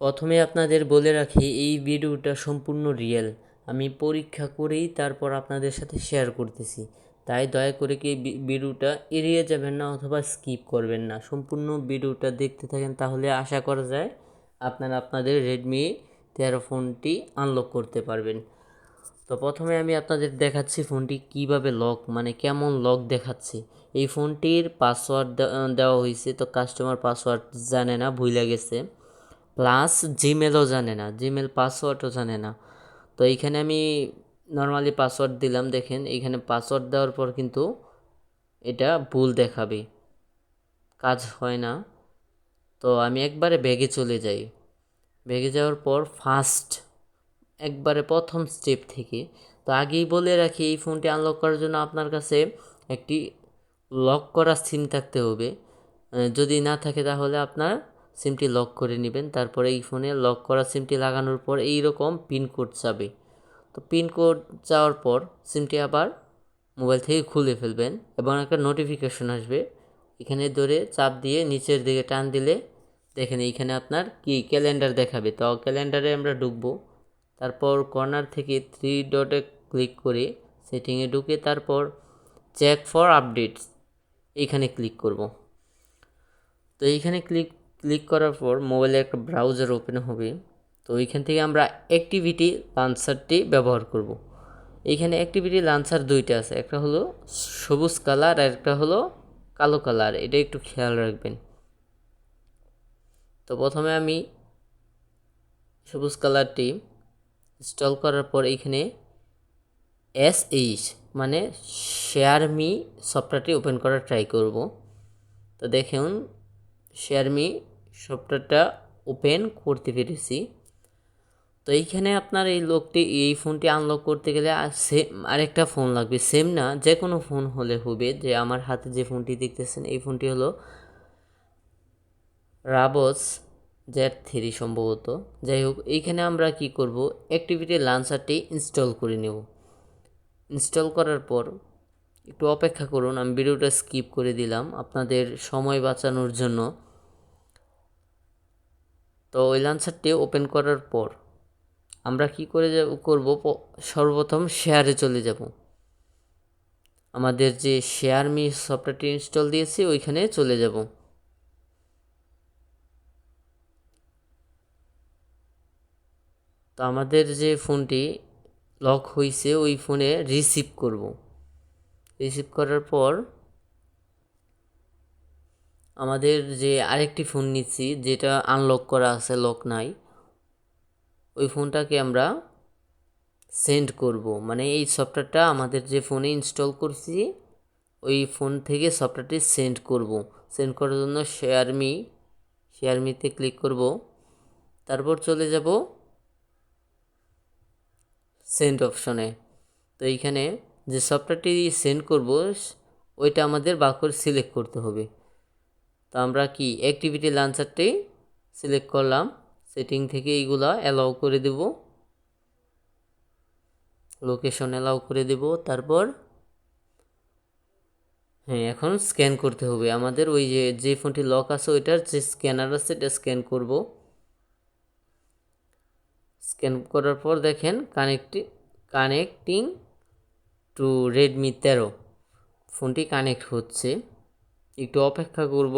প্রথমে আপনাদের বলে রাখি, এই ভিডিওটা সম্পূর্ণ রিয়েল আমি পরীক্ষা করেই তারপর আপনাদের সাথে শেয়ার করতেছি। তাই দয়া করে কি ভিডিওটা এড়িয়ে যাবেন না অথবা স্কিপ করবেন না। সম্পূর্ণ ভিডিওটা দেখতে থাকেন তাহলে আশা করা যায় আপনারা আপনাদের রেডমি তেরো ফোনটি আনলক করতে পারবেন। তো প্রথমে আমি আপনাদের দেখাচ্ছি ফোনটি কীভাবে লক মানে কেমন লক দেখাচ্ছে। এই ফোনটির পাসওয়ার্ড দেওয়া হয়েছে, তো কাস্টমার পাসওয়ার্ড জানে না, ভুলে গেছে। প্লাস জিমেলও জানে না জিমেল পাসওয়ার্ডও জানে না। তো এইখানে আমি নর্মালি পাসওয়ার্ড দিলাম, দেখেন, এইখানে পাসওয়ার্ড দেওয়ার পর কিন্তু এটা ভুল দেখাবে। কাজ হয় না। তো আমি একবারে ব্যাগে চলে যাই। ব্যাগে যাওয়ার পর ফার্স্ট একবারে প্রথম স্টেপ থেকে, তো আগেই বলে রাখি, এই ফোনটি আনলক করার জন্য আপনার কাছে একটি লক করা সিম থাকতে হবে। যদি না থাকে তাহলে আপনার সিমটি লক করে নেবেন। তারপরে এই ফোনে লক করা সিমটি লাগানোর পর এই রকম পিনকোড চাবে। তো পিনকোড চাওয়ার পর সিমটি আবার মোবাইল থেকে খুলে ফেলবেন এবং একটা নোটিফিকেশন আসবে। এখানে ধরে চাপ দিয়ে নিচের দিকে টান দিলে দেখেন এইখানে আপনার কি ক্যালেন্ডার দেখাবে। তো ক্যালেন্ডারে আমরা ঢুকবো। তারপর কর্নার থেকে থ্রি ডটে ক্লিক করে সেটিংয়ে ঢুকে তারপর চেক ফর আপডেটস এইখানে ক্লিক করব। তো এইখানে ক্লিক ক্লিক করার পর মোবাইলে একটা ব্রাউজার ওপেন হবে। তো এইখান থেকে আমরা অ্যাক্টিভিটি লান্সারটি ব্যবহার করব। এইখানে অ্যাক্টিভিটি লান্সার দুইটা আছে। একটা হলো সবুজ কালার আর একটা হলো কালো কালার। এটা একটু খেয়াল রাখবেন। তো প্রথমে আমি সবুজ কালারটি ইনস্টল করার পর এইখানে এস এইচ মানে শেয়ার মি সফটওয়্যারটি ওপেন করার ট্রাই করব। তো দেখুন শেয়ার মি সফটওয়্যারটা ওপেন করতে পেরেছি। তো এইখানে আপনার এই লোকটি, এই ফোনটি আনলক করতে গেলে আর সেম আরেকটা ফোন লাগবে। সেম না যে কোনো ফোন হলে হবে যে আমার হাতে যে ফোনটি দেখতেছেন, এই ফোনটি হলো রাবস জেড থ্রি সম্ভবত। যাই হোক, এইখানে আমরা কি করব অ্যাক্টিভিটি লাঞ্চারটি ইনস্টল করে নেব। ইনস্টল করার পর একটু অপেক্ষা করুন, আমি ভিডিওটা স্কিপ করে দিলাম। আপনাদের সময় বাঁচানোর জন্য তো ওই লাঞ্চারটি ওপেন করার পর আমরা কি করে করব? সর্বপ্রথম শেয়ারে চলে যাব। আমাদের যে শেয়ার মি সফটওয়্যারটি ইনস্টল দিয়েছি, ওইখানে চলে যাব। তো আমাদের যে ফোনটি লক হয়েছে ওই ফোনে রিসিভ করব। রিসিভ করার পর আমাদের যে আরেকটি ফোন নিচ্ছি, যেটা আনলক করা আছে লক নাই, ওই ফোনটাকে আমরা সেন্ড করব। মানে এই সফটওয়্যারটা আমাদের যে ফোনে ইনস্টল করছি, ওই ফোন থেকে সফটওয়্যারটি সেন্ড করব। সেন্ড করার জন্য শেয়ারমি শেয়ারমিতে ক্লিক করব। তারপর চলে যাব সেন্ড অপশনে তো এইখানে যে সফটওয়্যারটি সেন্ড করব, ওইটা আমাদের বাকর সিলেক্ট করতে হবে। তো আমরা কি অ্যাক্টিভিটি লাঞ্চারটি সিলেক্ট করলাম। সেটিং থেকে এইগুলা অ্যালাউ করে দেব। লোকেশন অ্যালাউ করে দেব। তারপর হ্যাঁ এখন স্ক্যান করতে হবে। আমাদের ওই যে যে ফোনটি লক আছে, ওইটার যে স্ক্যানার আছে, এটা স্ক্যান করব। স্ক্যান করার পর দেখেন কানেক্টি কানেক্টিং টু রেডমি তেরো। ফোনটি কানেক্ট হচ্ছে। একটু অপেক্ষা করব।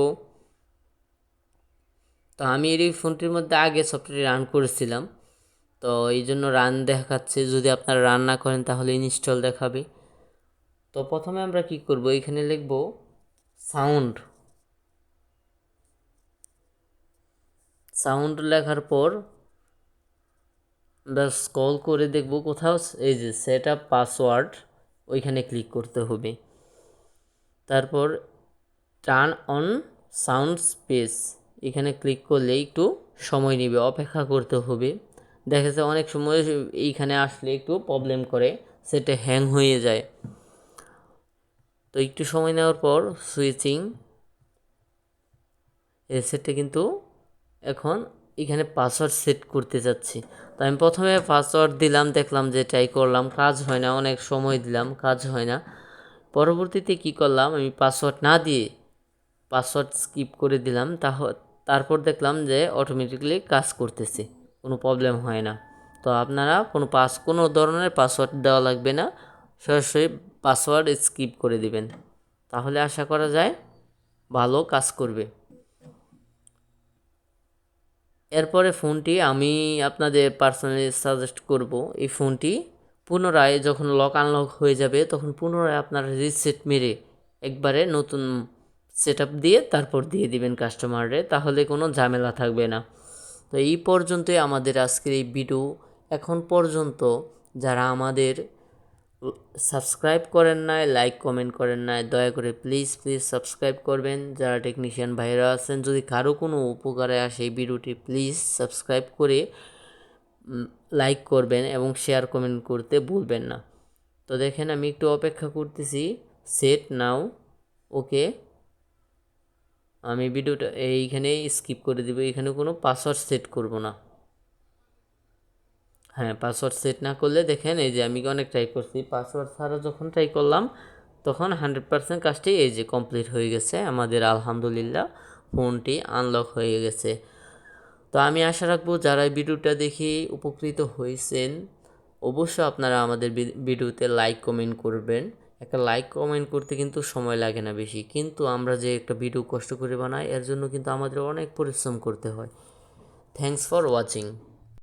তো আমি এই ফোনটির মধ্যে আগে সফটওয়্যার রান করেছিলাম। তো এই জন্য রান দেখাচ্ছে। যদি আপনারা রান না করেন, তাহলে ইনস্টল দেখাবে। তো প্রথমে আমরা কি করব? এখানে লিখব সাউন্ড। সাউন্ড লেখার পর আমরা স্কল করে দেখব কোথাও এই যে সেট আপ পাসওয়ার্ড, ওইখানে ক্লিক করতে হবে। তারপর টার্ন অন সাউন্ড স্পেস এখানে ক্লিক করলে একটু সময় নেবে, অপেক্ষা করতে হবে। দেখা যায় অনেক সময় এইখানে আসলে একটু প্রবলেম করে, সেটা হ্যাং হয়ে যায়। তো একটু সময় নেওয়ার পর সুইচিং এই সেটটা কিন্তু এখন এখানে পাসওয়ার্ড সেট করতে যাচ্ছি। তো আমি প্রথমে পাসওয়ার্ড দিলাম, দেখলাম যে ট্রাই করলাম, কাজ হয় না, অনেক সময় দিলাম, কাজ হয় না। পরবর্তীতে কি করলাম, আমি পাসওয়ার্ড না দিয়ে পাসওয়ার্ড স্কিপ করে দিলাম, তাহ, তারপর দেখলাম যে অটোমেটিকলি কাজ করতেছে, কোনো প্রবলেম হয় না। তো আপনারা কোনো পাস কোনো ধরনের পাসওয়ার্ড দেওয়া লাগবে না, সরাসরি পাসওয়ার্ড স্কিপ করে দিবেন। তাহলে আশা করা যায় ভালো কাজ করবে। এরপরে ফোনটি আমি আপনাদের পার্সোনালি সাজেস্ট করব, এই ফোনটি পুনরায় যখন লক আনলক হয়ে যাবে, তখন পুনরায় আপনার রিসেট মেরে একবারে নতুন সেট দিয়ে তারপর দিয়ে দিবেন কাস্টমারে তাহলে কোনো ঝামেলা থাকবে না। তো এই পর্যন্তই আমাদের আজকের এই ভিডিও এখন পর্যন্ত যারা আমাদের সাবস্ক্রাইব করেন নাই লাইক কমেন্ট করেন নাই, দয়া করে প্লিজ প্লিজ সাবস্ক্রাইব করবেন। যারা টেকনিশিয়ান ভাইরা আছেন, যদি কারও কোনো উপকারে আসে এই ভিডিওটি প্লিজ সাবস্ক্রাইব করে লাইক করবেন এবং শেয়ার কমেন্ট করতে ভুলবেন না। তো দেখেন, আমি একটু অপেক্ষা করতেছি। সেট নাও ওকে আমি ভিডিওটা এইখানে স্কিপ করে দেবো, এখানে কোনো পাসওয়ার্ড সেট করব না। হ্যাঁ পাসওয়ার্ড সেট না করলে দেখেন এই যে আমি অনেক ট্রাই করছি পাসওয়ার্ড ছাড়া যখন ট্রাই করলাম, তখন হান্ড্রেড পার্সেন্ট কাজটি এই যে কমপ্লিট হয়ে গেছে, আমাদের আলহামদুলিল্লাহ ফোনটি আনলক হয়ে গেছে। তো আমি আশা রাখব যারা ভিডিওটা দেখে উপকৃত হয়েছেন, অবশ্যই আপনারা আমাদের ভিডিওতে লাইক কমেন্ট করবেন। একটা লাইক কমেন্ট করতে কিন্তু সময় লাগে না বেশি। কিন্তু আমরা যে একটা ভিডিও কষ্ট করে বানাই, এর জন্য কিন্তু আমাদের অনেক পরিশ্রম করতে হয়। Thanks for watching